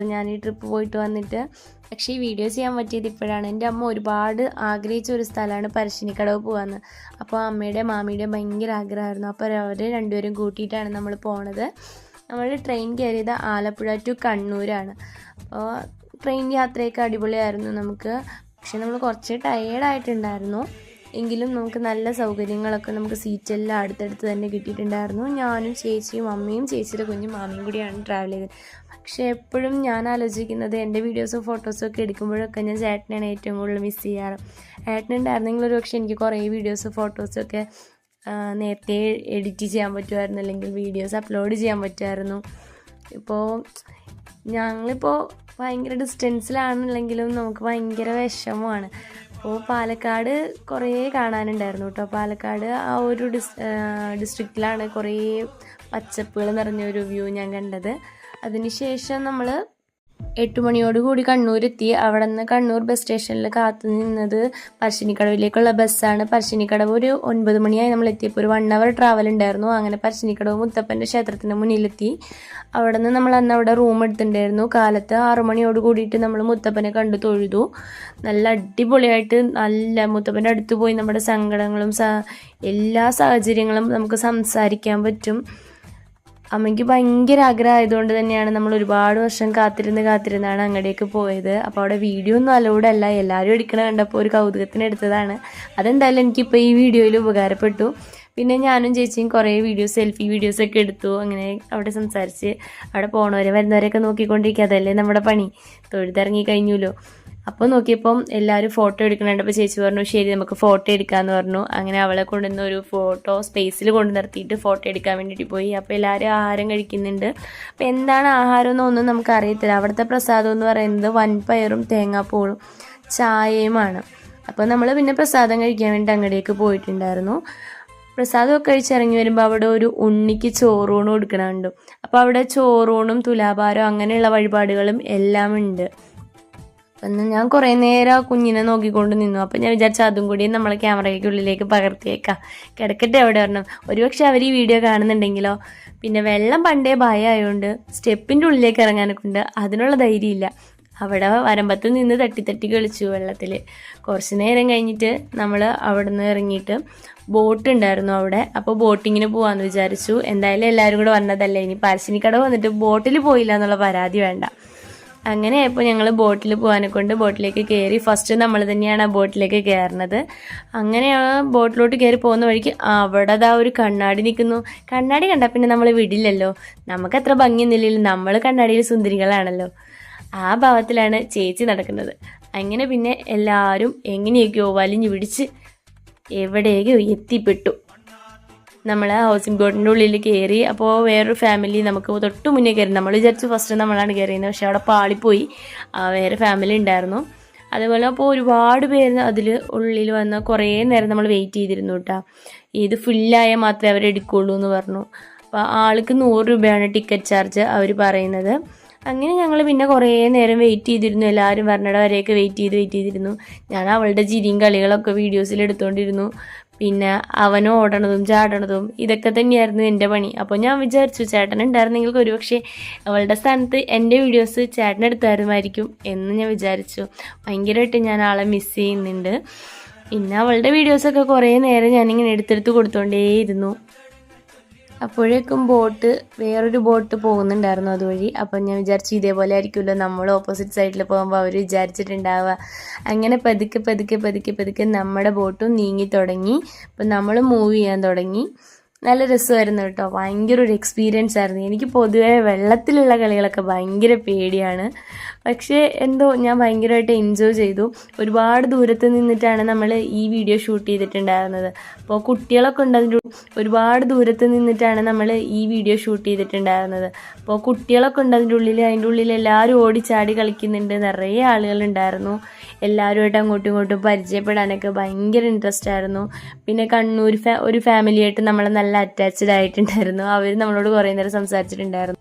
ഞാൻ ഈ ട്രിപ്പ് പോയിട്ട് വന്നിട്ട് പക്ഷേ ഈ വീഡിയോ ചെയ്യാൻ പറ്റിയത് ഇപ്പോഴാണ്. എന്റെ അമ്മ ഒരുപാട് ആഗ്രഹിച്ച ഒരു സ്ഥലമാണ് പരശ്ശിനിക്കടവ് പോകാമെന്ന് അപ്പോൾ അമ്മയുടെ മാമിയുടെ ഭയങ്കര ആഗ്രഹമായിരുന്നു. അപ്പോൾ അവർ രണ്ടുപേരും കൂട്ടിയിട്ടാണ് നമ്മൾ പോണത്. നമ്മൾ ട്രെയിൻ കയറിയത് ആലപ്പുഴ ടു കണ്ണൂരാണ്. അപ്പോൾ ട്രെയിൻ യാത്രയൊക്കെ അടിപൊളിയായിരുന്നു നമുക്ക്. പക്ഷെ നമ്മൾ കുറച്ച് ടയേർഡായിട്ടുണ്ടായിരുന്നു എങ്കിലും നമുക്ക് നല്ല സൗകര്യങ്ങളൊക്കെ നമുക്ക് സീറ്റെല്ലാം അടുത്തടുത്ത് തന്നെ കിട്ടിയിട്ടുണ്ടായിരുന്നു. ഞാനും ചേച്ചിയും അമ്മയും ചേച്ചിയുടെ കുഞ്ഞും മാമിയും കൂടിയാണ് ട്രാവൽ ചെയ്തത്. പക്ഷേ എപ്പോഴും ഞാൻ ആലോചിക്കുന്നത് എന്റെ വീഡിയോസും ഫോട്ടോസും ഒക്കെ എടുക്കുമ്പോഴൊക്കെ ഞാൻ ചേട്ടനെയാണ് ഏറ്റവും കൂടുതൽ മിസ് ചെയ്യാറ്. ഏട്ടനുണ്ടായിരുന്നെങ്കിൽ ഒരു പക്ഷേ എനിക്ക് കുറേ വീഡിയോസ് ഫോട്ടോസും ഒക്കെ നേരത്തെ എഡിറ്റ് ചെയ്യാൻ പറ്റുമായിരുന്നു അല്ലെങ്കിൽ വീഡിയോസ് അപ്ലോഡ് ചെയ്യാൻ പറ്റുമായിരുന്നു. ഇപ്പോൾ ഞങ്ങളിപ്പോൾ ഭയങ്കര ഡിസ്റ്റൻസിലാണെന്നുണ്ടെങ്കിലും നമുക്ക് ഭയങ്കര വിഷമമാണ്. അപ്പോൾ പാലക്കാട് കുറേ കാണാനുണ്ടായിരുന്നു കേട്ടോ പാലക്കാട് ആ ഒരു ഡിസ് ഡിസ്ട്രിക്റ്റിലാണ് കുറേ പച്ചപ്പുകൾ നിറഞ്ഞ ഒരു വ്യൂ ഞാൻ കണ്ടത്. അതിനുശേഷം നമ്മൾ എട്ട് മണിയോടുകൂടി കണ്ണൂർ എത്തി അവിടെ നിന്ന് കണ്ണൂർ ബസ് സ്റ്റേഷനിൽ കാത്തു നിന്നത് പറശ്ശിനിക്കടവിലേക്കുള്ള ബസ്സാണ് പറശ്ശിനിക്കടവ് ഒരു ഒൻപത് മണിയായി നമ്മൾ എത്തിയപ്പോൾ ഒരു വൺ അവർ ട്രാവൽ ഉണ്ടായിരുന്നു. അങ്ങനെ പറശ്ശിനിക്കടവ് മുത്തപ്പന്റെ ക്ഷേത്രത്തിന് മുന്നിലെത്തി. അവിടെ നിന്ന് നമ്മൾ അന്ന് അവിടെ റൂം എടുത്തിട്ടുണ്ടായിരുന്നു. കാലത്ത് ആറു മണിയോട് കൂടിയിട്ട് നമ്മൾ മുത്തപ്പനെ കണ്ടു തൊഴുതു. നല്ല അടിപൊളിയായിട്ട് നല്ല മുത്തപ്പന്റെ അടുത്ത് പോയി നമ്മുടെ സങ്കടങ്ങളും എല്ലാ സാഹചര്യങ്ങളും നമുക്ക് സംസാരിക്കാൻ പറ്റും. അമ്മയ്ക്ക് ഭയങ്കര ആഗ്രഹമായതുകൊണ്ട് തന്നെയാണ് നമ്മൾ ഒരുപാട് വർഷം കാത്തിരുന്ന് കാത്തിരുന്നാണ് അങ്ങടേക്ക് പോയത്. അപ്പോൾ അവിടെ വീഡിയോ ഒന്നും അലോഡ് അല്ല. എല്ലാവരും എടുക്കണ കണ്ടപ്പോൾ ഒരു കൗതുകത്തിന് എടുത്തതാണ്. അതെന്തായാലും എനിക്കിപ്പോൾ ഈ വീഡിയോയിൽ ഉപകാരപ്പെട്ടു. പിന്നെ ഞാനും ചേച്ചിയും കുറേ വീഡിയോ സെൽഫി വീഡിയോസ് ഒക്കെ എടുത്തു. അങ്ങനെ അവിടെ സംസാരിച്ച് അവിടെ പോണവരെ വരുന്നവരെയൊക്കെ നോക്കിക്കൊണ്ടിരിക്കുക. അതല്ലേ നമ്മുടെ പണി. തൊഴുതിറങ്ങി കഴിഞ്ഞല്ലോ. അപ്പോൾ നോക്കിയപ്പം എല്ലാവരും ഫോട്ടോ എടുക്കണുണ്ടപ്പോൾ ചേച്ചി പറഞ്ഞു ശരി നമുക്ക് ഫോട്ടോ എടുക്കാന്ന് പറഞ്ഞു. അങ്ങനെ അവളെ കൊണ്ടുവന്ന ഒരു ഫോട്ടോ സ്പേസിൽ കൊണ്ടു നിർത്തിയിട്ട് ഫോട്ടോ എടുക്കാൻ വേണ്ടിയിട്ട് പോയി. അപ്പോൾ എല്ലാവരും ആഹാരം കഴിക്കുന്നുണ്ട്. അപ്പോൾ എന്താണ് ആഹാരം എന്നൊന്നും നമുക്ക് അറിയത്തില്ല. അവിടുത്തെ പ്രസാദം എന്ന് പറയുന്നത് വൻപയറും തേങ്ങാപ്പൂളും ചായയുമാണ്. അപ്പോൾ നമ്മൾ പിന്നെ പ്രസാദം കഴിക്കാൻ വേണ്ടി അങ്ങടേക്ക് പോയിട്ടുണ്ടായിരുന്നു. പ്രസാദമൊക്കെ കഴിച്ചിറങ്ങി വരുമ്പോൾ അവിടെ ഒരു ഉണ്ണിക്ക് ചോറൂണ് കൊടുക്കണുണ്ട്. അപ്പോൾ അവിടെ ചോറൂണും തുലാഭാരം അങ്ങനെയുള്ള വഴിപാടുകളും എല്ലാം ഉണ്ട് അപ്പം ഞാൻ കുറേ നേരം ആ കുഞ്ഞിനെ നോക്കിക്കൊണ്ട് നിന്നു. അപ്പം ഞാൻ വിചാരിച്ചു അതും കൂടി നമ്മളെ ക്യാമറയ്ക്കുള്ളിലേക്ക് പകർത്തിയേക്കാം. കിടക്കട്ടെ അവിടെ വരണം ഒരുപക്ഷെ അവർ ഈ വീഡിയോ കാണുന്നുണ്ടെങ്കിലോ? പിന്നെ വെള്ളം പണ്ടേ ഭയമായതുകൊണ്ട് സ്റ്റെപ്പിന്റെ ഉള്ളിലേക്ക് ഇറങ്ങാനൊക്കെ ഉണ്ട് അതിനുള്ള ധൈര്യമില്ല. അവിടെ വരമ്പത്ത് നിന്ന് തട്ടി തട്ടി കളിച്ചു വെള്ളത്തിൽ കുറച്ച് നേരം കഴിഞ്ഞിട്ട് നമ്മൾ അവിടെ നിന്ന് ഇറങ്ങിയിട്ട് ബോട്ട് ഉണ്ടായിരുന്നു അവിടെ. അപ്പോൾ ബോട്ടിങ്ങിന് പോകാമെന്ന് വിചാരിച്ചു. എന്തായാലും എല്ലാവരും കൂടെ വന്നതല്ലേ? ഇനി പാരശ്ശിനിക്കട വന്നിട്ട് ബോട്ടിൽ പോയില്ല എന്നുള്ള പരാതി വേണ്ട. അങ്ങനെ ആയപ്പോൾ ഞങ്ങൾ ബോട്ടിൽ പോകാനെ കൊണ്ട് ബോട്ടിലേക്ക് കയറി ഫസ്റ്റ് നമ്മൾ തന്നെയാണ് ആ ബോട്ടിലേക്ക് കയറുന്നത് അങ്ങനെ ആ ബോട്ടിലോട്ട് കയറി പോകുന്ന വഴിക്ക് അവിടെ അതാ ഒരു കണ്ണാടി നിൽക്കുന്നു കണ്ണാടി കണ്ടാൽ പിന്നെ നമ്മൾ വിടില്ലല്ലോ. നമുക്ക് അത്ര ഭംഗിയൊന്നുമില്ലല്ലോ. നമ്മൾ കണ്ണാടിയിൽ സുന്ദരികളാണല്ലോ. ആ ഭാവത്തിലാണ് ചേച്ചി നടക്കുന്നത്. അങ്ങനെ പിന്നെ എല്ലാവരും എങ്ങനെയൊക്കെയോ വലിഞ്ഞു പിടിച്ച് എവിടെയൊക്കെയോ എത്തിപ്പെട്ടു. നമ്മൾ ഹൗസിംഗ് ബോട്ടിന്റെ ഉള്ളിൽ കയറി അപ്പോൾ വേറൊരു ഫാമിലി നമുക്ക് തൊട്ട് മുന്നേ കയറി നമ്മൾ വിചാരിച്ചു ഫസ്റ്റ് നമ്മളാണ് കയറിയത് പക്ഷേ അവിടെ പാളിപ്പോയി. വേറെ ഫാമിലി ഉണ്ടായിരുന്നു. അതുപോലെ അപ്പോൾ ഒരുപാട് പേര് അതിൽ ഉള്ളിൽ വന്ന കുറേ നേരം നമ്മൾ വെയിറ്റ് ചെയ്തിരുന്നു കേട്ടോ ഇത് ഫുള്ളായാൽ മാത്രമേ അവർ എടുക്കുള്ളൂ എന്ന് പറഞ്ഞു. അപ്പോൾ ആൾക്ക് നൂറ് രൂപയാണ് ടിക്കറ്റ് ചാർജ് അവർ പറയുന്നത്. അങ്ങനെ ഞങ്ങൾ പിന്നെ കുറേ നേരം വെയിറ്റ് ചെയ്തിരുന്നു. എല്ലാവരും വരണട വരെയൊക്കെ വെയിറ്റ് ചെയ്ത് വെയിറ്റ് ചെയ്തിരുന്നു. ഞാൻ അവളുടെ ചിരിയും കളികളൊക്കെ വീഡിയോസിൽ എടുത്തുകൊണ്ടിരുന്നു പിന്നെ അവൻ ഓടണതും ചാടണതും ഇതൊക്കെ തന്നെയായിരുന്നു എന്റെ പണി. അപ്പോൾ ഞാൻ വിചാരിച്ചു ചേട്ടൻ ഉണ്ടായിരുന്നെങ്കിൽ ഒരുപക്ഷെ അവളുടെ സ്ഥാനത്ത് എന്റെ വീഡിയോസ് ചേട്ടൻ എടുത്തായിരുമായിരിക്കും എന്ന് ഞാൻ വിചാരിച്ചു. ഭയങ്കരമായിട്ട് ഞാൻ ആളെ മിസ് ചെയ്യുന്നുണ്ട്. പിന്നെ അവളുടെ വീഡിയോസൊക്കെ കുറേ നേരം ഞാനിങ്ങനെ എടുത്തെടുത്ത് കൊടുത്തോണ്ടേയിരുന്നു. അപ്പോഴേക്കും ബോട്ട് വേറൊരു ബോട്ട് പോകുന്നുണ്ടായിരുന്നു അതുവഴി. അപ്പം ഞാൻ വിചാരിച്ചു ഇതേപോലെ ആയിരിക്കുമല്ലോ നമ്മൾ ഓപ്പോസിറ്റ് സൈഡിൽ പോകുമ്പോൾ അവർ വിചാരിച്ചിട്ടുണ്ടാവുക. അങ്ങനെ പതുക്കെ പതുക്കെ പതുക്കെ പതുക്കെ നമ്മുടെ ബോട്ടും നീങ്ങി തുടങ്ങി. അപ്പം നമ്മൾ മൂവ് ചെയ്യാൻ തുടങ്ങി. നല്ല രസമായിരുന്നു കേട്ടോ. ഭയങ്കര ഒരു എക്സ്പീരിയൻസ് ആയിരുന്നു. എനിക്ക് പൊതുവേ വെള്ളത്തിലുള്ള കളികളൊക്കെ ഭയങ്കര പേടിയാണ്. പക്ഷേ എന്തോ ഞാൻ ഭയങ്കരമായിട്ട് എൻജോയ് ചെയ്തു. ഒരുപാട് ദൂരത്ത് നിന്നിട്ടാണ് നമ്മൾ ഈ വീഡിയോ ഷൂട്ട് ചെയ്തിട്ടുണ്ടായിരുന്നത്. അപ്പോൾ കുട്ടികളൊക്കെ ഉണ്ടതിന്റെ ഒരുപാട് ദൂരത്ത് നിന്നിട്ടാണ് നമ്മൾ ഈ വീഡിയോ ഷൂട്ട് ചെയ്തിട്ടുണ്ടായിരുന്നത്. അപ്പോൾ കുട്ടികളൊക്കെ ഉണ്ടതിന്റെ ഉള്ളിൽ അതിന്റെ ഉള്ളിൽ എല്ലാവരും ഓടിച്ചാടി കളിക്കുന്നുണ്ട്. നിറയെ ആളുകളുണ്ടായിരുന്നു എല്ലാവരുമായിട്ട് അങ്ങോട്ടും ഇങ്ങോട്ടും പരിചയപ്പെടാനൊക്കെ ഭയങ്കര ഇൻട്രസ്റ്റ് ആയിരുന്നു. പിന്നെ കണ്ണൂർ ഫാ ഒരു ഫാമിലിയായിട്ട് നമ്മൾ നല്ല അറ്റാച്ച്ഡ് ആയിട്ടുണ്ടായിരുന്നു. അവർ നമ്മളോട് കുറേ നേരം സംസാരിച്ചിട്ടുണ്ടായിരുന്നു.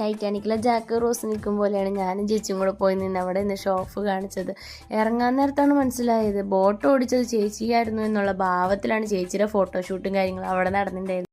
ടൈറ്റാനിക്കിലെ ജാക്ക് റോസ് നിൽക്കും പോലെയാണ് ഞാനും ചേച്ചിയും കൂടെ പോയി നിന്ന് അവിടെ നിന്ന് ഷോഫ് കാണിച്ചത്. ഇറങ്ങാൻ നേരത്താണ് മനസ്സിലായത്. ബോട്ട് ഓടിച്ചത് ചേച്ചിയായിരുന്നു എന്നുള്ള ഭാവത്തിലാണ് ചേച്ചിയുടെ ഫോട്ടോഷൂട്ടും കാര്യങ്ങളും അവിടെ നടന്നിട്ടുണ്ടായിരുന്നത്.